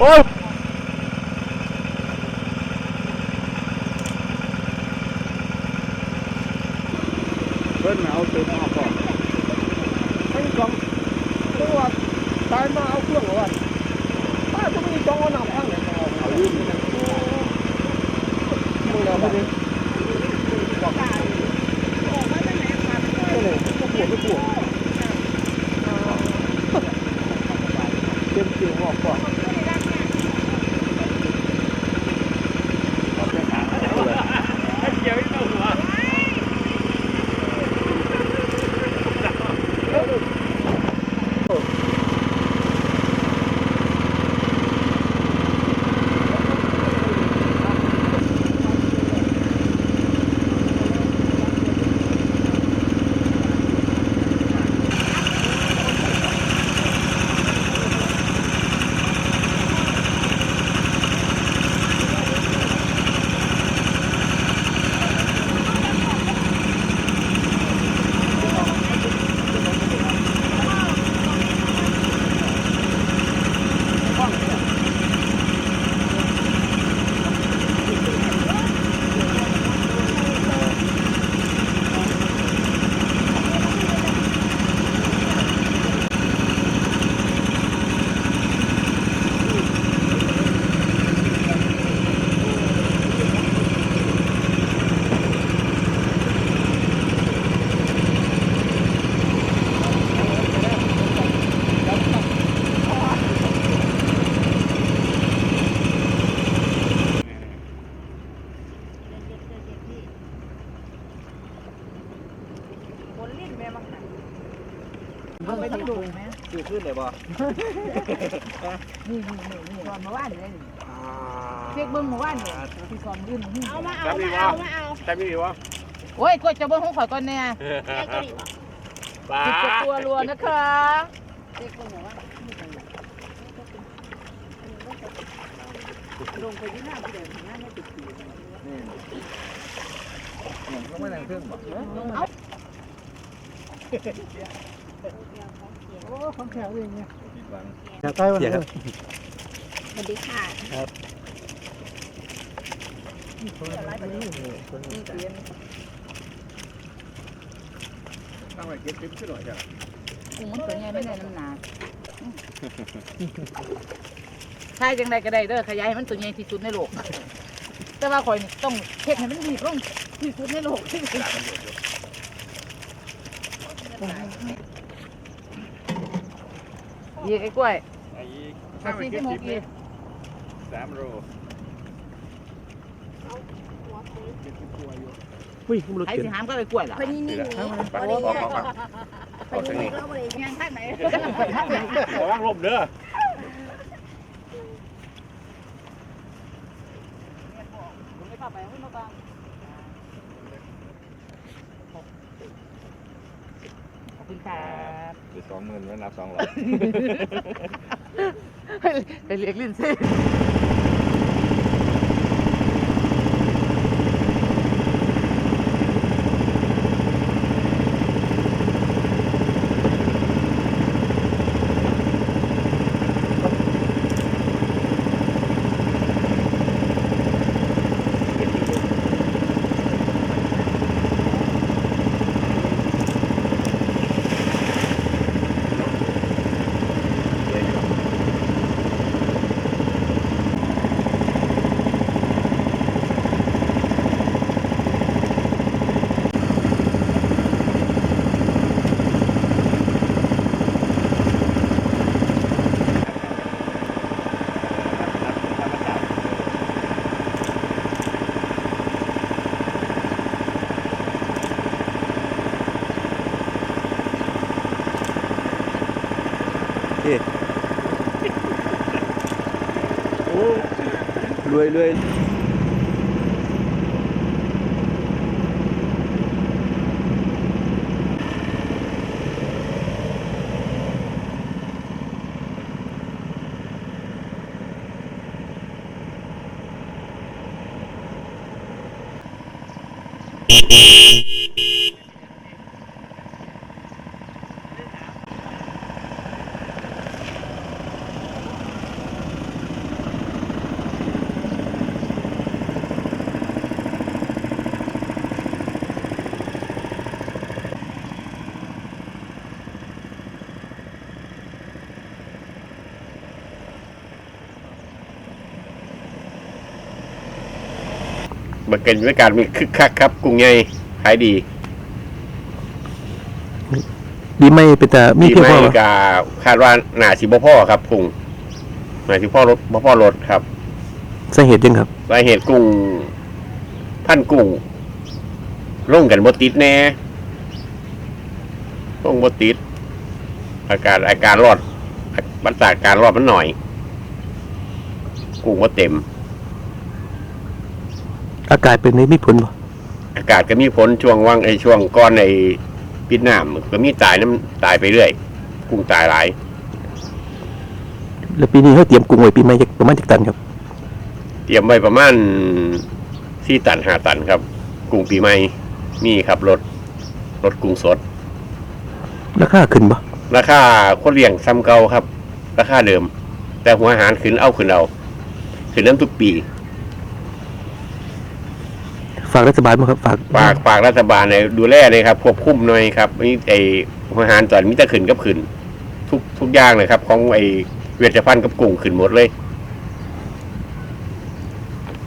โอ้ยเพิ่นเอาติมมาก่อนไม่กองตัวตายมาเอาเครื่องเหรอวะตายก็ไม่ต้องเอาน้ำข้างเอาเอายืมมึงแล้วไปดิบอกโอ้โหไม่ปวดไม่ปวดเต็มเตียงออกก่อน คนลิ้นแม่บังคับเอาไปที่ดูไหม คือ ขึ้นเลยบ่นี่นี่นี่นี่ก่อนมาว่านเลยเช็คเบิ้งมาว่านเลยที่ก่อนยื่นหิ้งเอามาเอามาเอามาเอาใช่ไหมวะโอ้ยกล้วยจะเบิ้งของข่อยก่อนแน่แม่ก็ดีบอกบ้าติดกับตัวรัวนะคะเด็กคนบอกว่าลงไปที่หน้าผู้เดินหน้าไม่ติดตีต้องไม่นั่งเครื่องบ่ โอ้ของแข็งเลยเนี่ยอยากใต้วันนี้สวัสดีค่ะตั้งไว้เก็บคลิปขึ้นหน่อยจ้ะกุ้งมันตัวใหญ่ไม่ได้น้ำหนักใช่จังใดก็ได้เด้อขยายให้มันตัวใหญ่ที่สุดในโลก แต่ว่าข่อยนี่ต้องเฮ็ดให้มันดีลงที่สุดในโลกที่สุดยี ไอ้กล้วยไอ้มาซีที่หกยีสามโลอุ้ยมันรถไอ้เข็นสิหามก็ไอ้กล้วยล่ะพนี่นี่นี่ไปบอกบอกบอกพนี่นี่เราเลยงานท่านไหนระวังลมเด้อขอบ คุณครับหรือสองหมื่นไม่นับสองร้อยไปเรียกลิ้นซิ รวยรว มันเป็นบรรยากาศมีคึกคักครับกรุงใหญ่ขายดีดีไม่เป็นแต่มีที่เพียงพอไม่วะกาคาดว่าหนาสิบ่พ่อครับกุ้งหนาสิพ่อรถบ่พ่อรถครับสาเหตุยังครับสาเหตุกุ้งพันกุ้งลงกันบ่ติดแน่ลงบ่ติด อากาศอาการรอดบรรยากาศรอดมันหน่อย กุ้งบ่เต็ม อากาศเป็นในมีผลบ่อากาศก็มีผลช่วงว่างไอช่วงก้อนในปิดน้ำก็มีตายน้ำตายไปเรื่อยกุ้งตายหลายแล้วปีนี้เขาเตรียมกุ้งไว้ปีใหม่จักประมาณจักตันครับเตรียมไว้ประมาณสี่ตันห้าตันครับ กุ้งปีใหม่มีครับรถรถกุ้งสด ราคาขึ้นบ่ราคาคนเลี้ยงซ้ำเก่าครับ ราคาเดิม แต่หัวอาหารขึ้นเอาขึ้นเอาขึ้นน้ำทุกปี ฝากรัฐบาลบ่ครับฝากฝากฝากรัฐบาลในดูแลเลยครับควบคุมหน่อยครับนี่ไอหัวอาหารตอนมิจะขึ้นกับขึ้น ทุกทุกอย่างเลยครับ ของไอเวชภัณฑ์กับกุ้งขึ้นหมดเลย